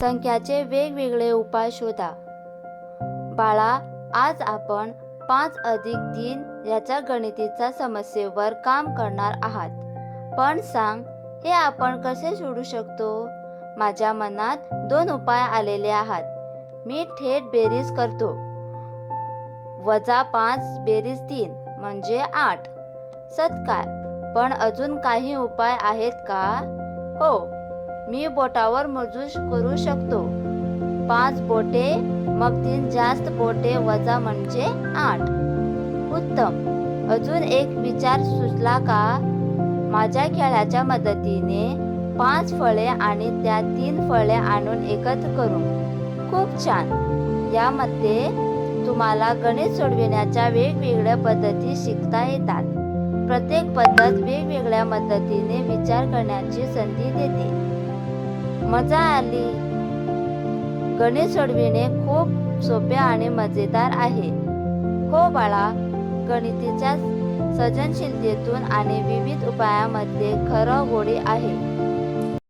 संख्याचे वेगवेगळे उपाय शोधा. बाळा आज आपण पाच अधिक तीन याच्या गणितीचा समस्येवर काम करणार आहात. पण सांग हे आपण कसे सोडू शकतो? माझ्या मनात दोन उपाय आलेले आहात. मी थेट बेरीज करतो. वजा पाच बेरीज तीन म्हणजे आठ. सत्कार. पण अजून काही उपाय आहेत का? हो. मी बोटावर मोजू करू शकतो. पाच बोटे मग तीन जास्त बोटे वजा म्हणजे आठ. उत्तम. अजून एक विचार सुचला का? माझ्या खेळाच्या मदतीने पाच फळे आणि त्या तीन फळे आणून एकत्र करू खूप छान. यामध्ये तुम्हाला गणित सोडविण्याच्या वेगवेगळ्या पद्धती शिकता येतात. प्रत्येक पद्धत वेगवेगळ्या मदतीने विचार करण्याची संधी देते. मजा आली. गणित सोडविणे खूप सोपे आणि मजेदार आहे. हो बाळा गणितीच्या सृजनशीलतेतून आणि विविध उपायामध्ये खरं गोडी आहे.